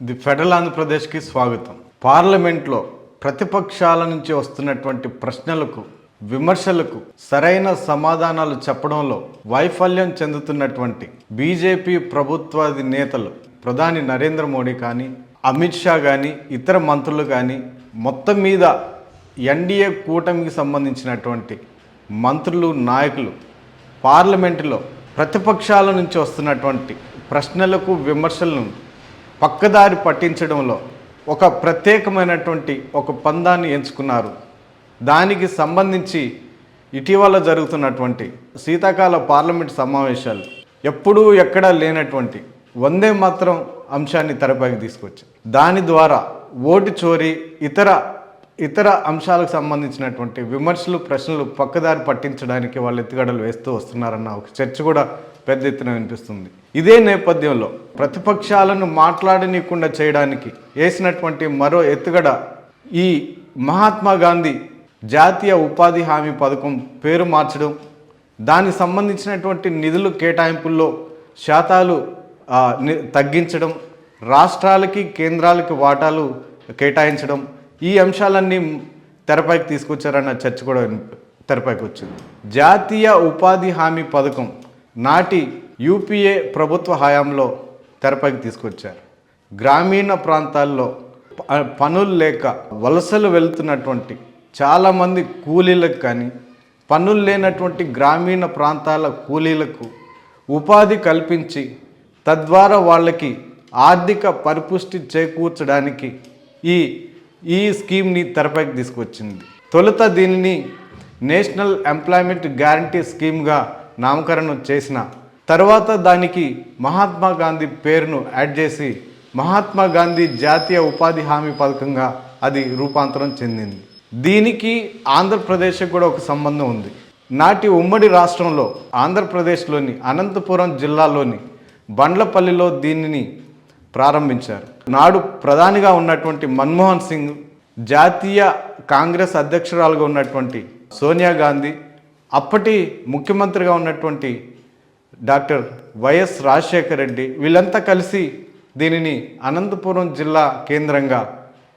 The federal ఆంధ్రప్రదేశ్కి స్వాగతం. పార్లమెంట్లో ప్రతిపక్షాల నుంచి వస్తున్నటువంటి ప్రశ్నలకు విమర్శలకు సరైన సమాధానాలు చెప్పడంలో వైఫల్యం చెందుతున్నటువంటి బీజేపీ ప్రభుత్వాది నేతలు ప్రధాని నరేంద్ర మోడీ కానీ అమిత్ షా కానీ ఇతర మంత్రులు కానీ మొత్తం మీద ఎన్డీఏ కూటమికి సంబంధించినటువంటి మంత్రులు నాయకులు పార్లమెంటులో ప్రతిపక్షాల నుంచి వస్తున్నటువంటి ప్రశ్నలకు విమర్శలను పక్కదారి పట్టించడంలో ఒక ప్రత్యేకమైనటువంటి ఒక పందాన్ని ఎంచుకున్నారు. దానికి సంబంధించి ఇటీవల జరుగుతున్నటువంటి శీతాకాల పార్లమెంట్ సమావేశాలు ఎప్పుడూ ఎక్కడా లేనటువంటి వందే మాత్రం అంశాన్ని తెరపైకి తీసుకొచ్చి దాని ద్వారా ఓటు చోరీ ఇతర ఇతర అంశాలకు సంబంధించినటువంటి విమర్శలు ప్రశ్నలు పక్కదారి పట్టించడానికి వాళ్ళు ఎత్తుగడలు వేస్తూ వస్తున్నారన్న ఒక చర్చ కూడా పెద్ద ఎత్తున వినిపిస్తుంది. ఇదే నేపథ్యంలో ప్రతిపక్షాలను మాట్లాడనీయకుండా చేయడానికి వేసినటువంటి మరో ఎత్తుగడ ఈ మహాత్మా గాంధీ జాతీయ ఉపాధి హామీ పథకం పేరు మార్చడం దానికి సంబంధించినటువంటి నిధులు కేటాయింపుల్లో శాతాలు ని- తగ్గించడం రాష్ట్రాలకి కేంద్రాలకి వాటాలు కేటాయించడం ఈ అంశాలన్నీ తెరపైకి తీసుకొచ్చారన్న చర్చ కూడా తెరపైకి వచ్చింది. జాతీయ ఉపాధి హామీ పథకం నాటి యూపీఏ ప్రభుత్వ హయాంలో తెరపైకి తీసుకొచ్చారు. గ్రామీణ ప్రాంతాల్లో పనులు లేక వలసలు వెళ్తున్నటువంటి చాలామంది కూలీలకు కానీ పనులు లేనటువంటి గ్రామీణ ప్రాంతాల కూలీలకు ఉపాధి కల్పించి తద్వారా వాళ్ళకి ఆర్థిక పరిపుష్టి చేకూర్చడానికి ఈ ఈ స్కీమ్ని తెరపైకి తీసుకొచ్చింది. తొలుత దీనిని నేషనల్ ఎంప్లాయ్మెంట్ గ్యారంటీ స్కీమ్గా నామకరణం చేసిన తర్వాత దానికి మహాత్మా గాంధీ పేరును యాడ్ చేసి మహాత్మా గాంధీ జాతీయ ఉపాధి హామీ పథకంగా అది రూపాంతరం చెందింది. దీనికి ఆంధ్రప్రదేశ్కి కూడా ఒక సంబంధం ఉంది. నాటి ఉమ్మడి రాష్ట్రంలో ఆంధ్రప్రదేశ్లోని అనంతపురం జిల్లాలోని బండ్లపల్లిలో దీనిని ప్రారంభించారు. నాడు ప్రధానిగా ఉన్నటువంటి మన్మోహన్ సింగ్ జాతీయ కాంగ్రెస్ అధ్యక్షురాలుగా ఉన్నటువంటి సోనియా గాంధీ అప్పటి ముఖ్యమంత్రిగా ఉన్నటువంటి డాక్టర్ వైఎస్ రాజశేఖర రెడ్డి వీళ్ళంతా కలిసి దీనిని అనంతపురం జిల్లా కేంద్రంగా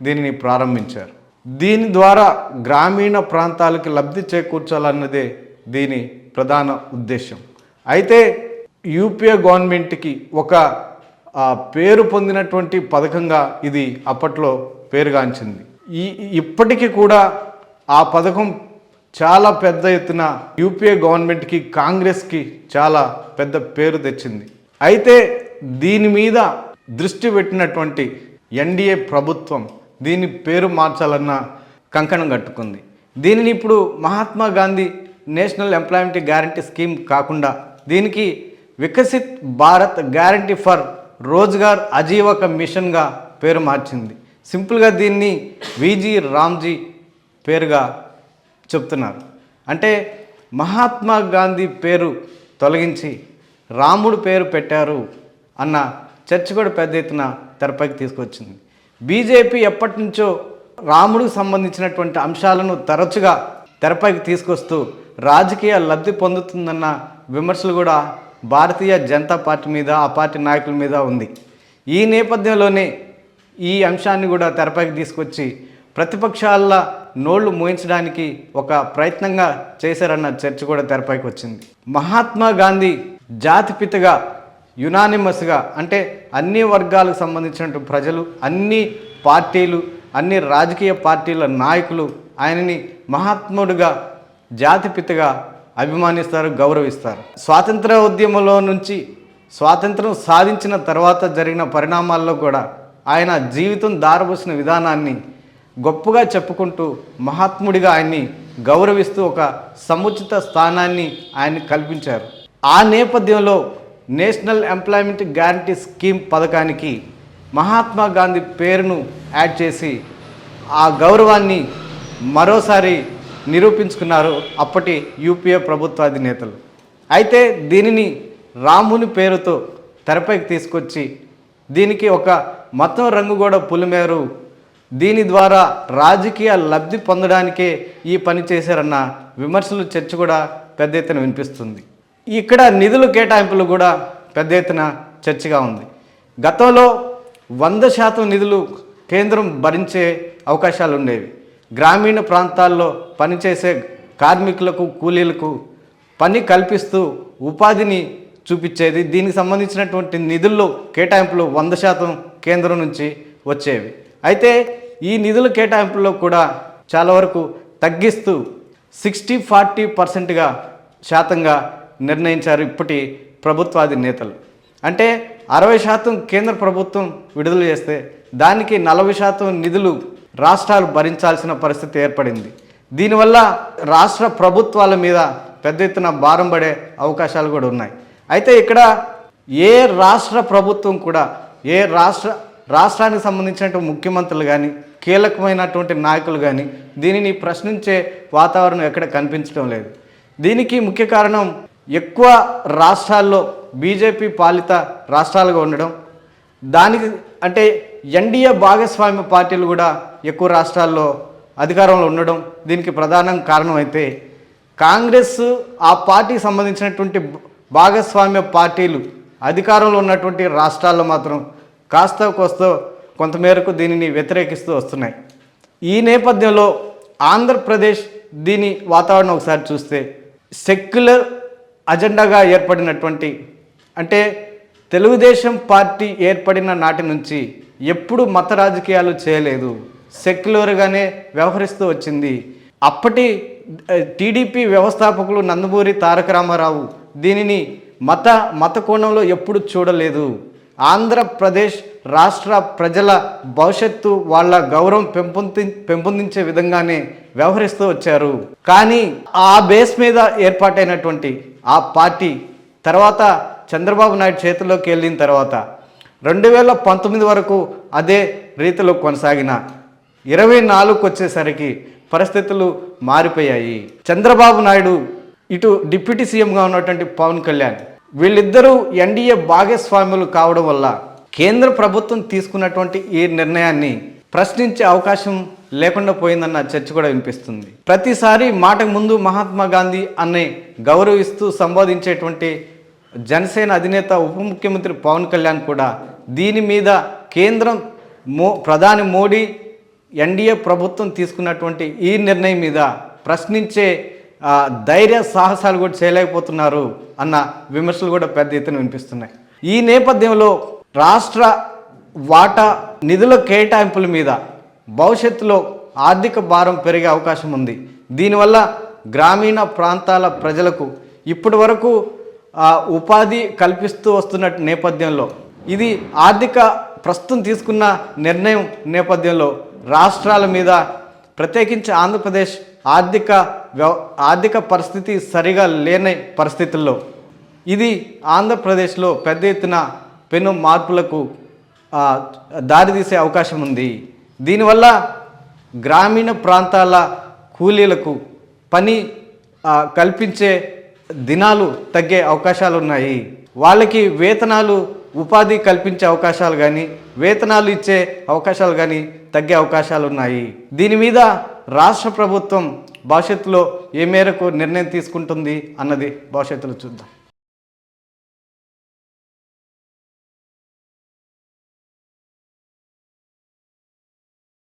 దీనిని ప్రారంభించారు. దీని ద్వారా గ్రామీణ ప్రాంతాలకి లబ్ధి చేకూర్చాలన్నదే దీని ప్రధాన ఉద్దేశం. అయితే యూపీఏ గవర్నమెంట్కి ఒక పేరు పొందినటువంటి పథకంగా ఇది అప్పట్లో పేరుగాంచింది. ఈ ఇప్పటికీ కూడా ఆ పథకం చాలా పెద్ద ఎత్తున యూపీఏ గవర్నమెంట్కి కాంగ్రెస్కి చాలా పెద్ద పేరు తెచ్చింది. అయితే దీని మీద దృష్టి పెట్టినటువంటి ఎన్డీఏ ప్రభుత్వం దీని పేరు మార్చాలన్న కంకణం కట్టుకుంది. దీనిని ఇప్పుడు Mahatma Gandhi national employment guarantee scheme కాకుండా దీనికి వికసిత్ భారత్ గ్యారంటీ ఫర్ రోజ్గార్ అజీవక మిషన్గా పేరు మార్చింది. సింపుల్గా దీన్ని విజీ రామ్జీ పేరుగా చెప్తున్నారు. అంటే మహాత్మా గాంధీ పేరు తొలగించి రాముడు పేరు పెట్టారు అన్న చర్చ కూడా పెద్ద ఎత్తున తెరపైకి తీసుకొచ్చింది. బీజేపీ ఎప్పటి నుంచో రాముడికి సంబంధించినటువంటి అంశాలను తరచుగా తెరపైకి తీసుకొస్తూ రాజకీయ లబ్ధి పొందుతుందన్న విమర్శలు కూడా భారతీయ జనతా పార్టీ మీద ఆ పార్టీ నాయకుల మీద ఉంది. ఈ నేపథ్యంలోనే ఈ అంశాన్ని కూడా తెరపైకి తీసుకొచ్చి ప్రతిపక్షాల నోళ్ళు మోయించడానికి ఒక ప్రయత్నంగా చేశారన్న చర్చ కూడా తెరపైకి వచ్చింది. మహాత్మా గాంధీ జాతిపితగా యునానిమస్గా అంటే అన్ని వర్గాలకు సంబంధించిన ప్రజలు అన్ని పార్టీలు అన్ని రాజకీయ పార్టీల నాయకులు ఆయనని మహాత్ముడుగా జాతిపితగా అభిమానిస్తారు గౌరవిస్తారు. స్వాతంత్ర ఉద్యమంలో నుంచి స్వాతంత్రం సాధించిన తర్వాత జరిగిన పరిణామాల్లో కూడా ఆయన జీవితం దారబోసిన విధానాన్ని గొప్పగా చెప్పుకుంటూ మహాత్ముడిగా ఆయన్ని గౌరవిస్తూ ఒక సముచిత స్థానాన్ని ఆయన కల్పించారు. ఆ నేపథ్యంలో నేషనల్ ఎంప్లాయ్మెంట్ గ్యారంటీ స్కీమ్ పథకానికి మహాత్మా గాంధీ పేరును యాడ్ చేసి ఆ గౌరవాన్ని మరోసారి నిరూపించుకున్నారు అప్పటి యూపీఏ ప్రభుత్వ అధినేతలు. అయితే దీనిని రాముని పేరుతో తెరపైకి తీసుకొచ్చి దీనికి ఒక మతం రంగు కూడా పులిమేరు దీని ద్వారా రాజకీయ లబ్ధి పొందడానికే ఈ పని చేశారన్న విమర్శలు చర్చ కూడా పెద్ద ఎత్తున వినిపిస్తుంది. ఇక్కడ నిధుల కేటాయింపులు కూడా పెద్ద ఎత్తున చర్చగా ఉంది. గతంలో వంద శాతం నిధులు కేంద్రం భరించే అవకాశాలు ఉండేవి గ్రామీణ ప్రాంతాల్లో పనిచేసే కార్మికులకు కూలీలకు పని కల్పిస్తూ ఉపాధిని చూపించేది దీనికి సంబంధించినటువంటి నిధుల్లో కేటాయింపులు వంద శాతం కేంద్రం నుంచి వచ్చేవి. అయితే ఈ నిధుల కేటాయింపుల్లో కూడా చాలా వరకు తగ్గిస్తూ సిక్స్టీ ఫార్టీ పర్సెంట్గా శాతంగా నిర్ణయించారు ఇప్పటి ప్రభుత్వాది నేతలు. అంటే అరవై శాతం కేంద్ర ప్రభుత్వం విడుదల చేస్తే దానికి నలభై శాతం నిధులు రాష్ట్రాలు భరించాల్సిన పరిస్థితి ఏర్పడింది. దీనివల్ల రాష్ట్ర ప్రభుత్వాల మీద పెద్ద ఎత్తున భారం పడే అవకాశాలు కూడా ఉన్నాయి. అయితే ఇక్కడ ఏ రాష్ట్ర ప్రభుత్వం కూడా ఏ రాష్ట్ర రాష్ట్రానికి సంబంధించినటువంటి ముఖ్యమంత్రులు కానీ కీలకమైనటువంటి నాయకులు కానీ దీనిని ప్రశ్నించే వాతావరణం ఎక్కడ కనిపించడం లేదు. దీనికి ముఖ్య కారణం ఎక్కువ రాష్ట్రాల్లో బీజేపీ పాలిత రాష్ట్రాలుగా ఉండడం. దానికి అంటే ఎన్డీఏ భాగస్వామ్య పార్టీలు కూడా ఎక్కువ రాష్ట్రాల్లో అధికారంలో ఉండడం దీనికి ప్రధాన కారణం అయితే కాంగ్రెస్ ఆ పార్టీకి సంబంధించినటువంటి భాగస్వామ్య పార్టీలు అధికారంలో ఉన్నటువంటి రాష్ట్రాల్లో మాత్రం కాస్త కోస్తో కొంతమేరకు దీనిని వ్యతిరేకిస్తూ వస్తున్నాయి. ఈ నేపథ్యంలో ఆంధ్రప్రదేశ్ దీని వాతావరణం ఒకసారి చూస్తే సెక్యులర్ అజెండాగా ఏర్పడినటువంటి అంటే తెలుగుదేశం పార్టీ ఏర్పడిన నాటి నుంచి ఎప్పుడు మత రాజకీయాలు చేయలేదు. సెక్యులర్గానే వ్యవహరిస్తూ వచ్చింది. అప్పటి టీడీపీ వ్యవస్థాపకులు నందమూరి తారక రామారావు దీనిని మత మత కోణంలో ఎప్పుడు చూడలేదు. ఆంధ్రప్రదేశ్ రాష్ట్ర ప్రజల భవిష్యత్తు వాళ్ళ గౌరవం పెంపొంది పెంపొందించే విధంగానే వ్యవహరిస్తూ వచ్చారు. కానీ ఆ బేస్ మీద ఏర్పాటైనటువంటి ఆ పార్టీ తర్వాత చంద్రబాబు నాయుడు చేతిలోకి వెళ్ళిన తర్వాత రెండు వేల పంతొమ్మిది వరకు అదే రీతిలో కొనసాగిన ఇరవై నాలుగుకి వచ్చేసరికి పరిస్థితులు మారిపోయాయి. చంద్రబాబు నాయుడు ఇటు డిప్యూటీ సీఎంగా ఉన్నటువంటి పవన్ కళ్యాణ్ వీళ్ళిద్దరూ ఎన్డీఏ భాగస్వాములు కావడం వల్ల కేంద్ర ప్రభుత్వం తీసుకున్నటువంటి ఈ నిర్ణయాన్ని ప్రశ్నించే అవకాశం లేకుండా పోయిందన్న చర్చ కూడా వినిపిస్తుంది. ప్రతిసారి మాటకు ముందు మహాత్మా గాంధీ అనే గౌరవిస్తూ సంబోధించేటువంటి జనసేన అధినేత ఉప ముఖ్యమంత్రి పవన్ కళ్యాణ్ కూడా దీని మీద కేంద్రం మో ప్రధాని మోడీ ఎన్డీఏ ప్రభుత్వం తీసుకున్నటువంటి ఈ నిర్ణయం మీద ప్రశ్నించే ధైర్య సాహసాలు కూడా చేయలేకపోతున్నారు అన్న విమర్శలు కూడా పెద్ద ఎత్తున వినిపిస్తున్నాయి. ఈ నేపథ్యంలో రాష్ట్ర వాటా నిధుల కేటాయింపుల మీద భవిష్యత్తులో ఆర్థిక భారం పెరిగే అవకాశం ఉంది. దీనివల్ల గ్రామీణ ప్రాంతాల ప్రజలకు ఇప్పటి వరకు ఉపాధి కల్పిస్తూ వస్తున్న నేపథ్యంలో ఇది ఆర్థిక ప్రస్తుతం తీసుకున్న నిర్ణయం నేపథ్యంలో రాష్ట్రాల మీద ప్రత్యేకించి ఆంధ్రప్రదేశ్ ఆర్థిక వ్యవ ఆర్థిక పరిస్థితి సరిగా లేని పరిస్థితుల్లో ఇది ఆంధ్రప్రదేశ్లో పెద్ద ఎత్తున పెను మార్పులకు దారితీసే అవకాశం ఉంది. దీనివల్ల గ్రామీణ ప్రాంతాల కూలీలకు పని కల్పించే దినాలు తగ్గే అవకాశాలు ఉన్నాయి వాళ్ళకి వేతనాలు ఉపాధి కల్పించే అవకాశాలు కానీ వేతనాలు ఇచ్చే అవకాశాలు కానీ తగ్గే అవకాశాలు ఉన్నాయి దీని మీద రాష్ట్ర ప్రభుత్వం భవిష్యత్తులో ఏ మేరకు నిర్ణయం తీసుకుంటుంది అన్నది భవిష్యత్తులో చూద్దాం.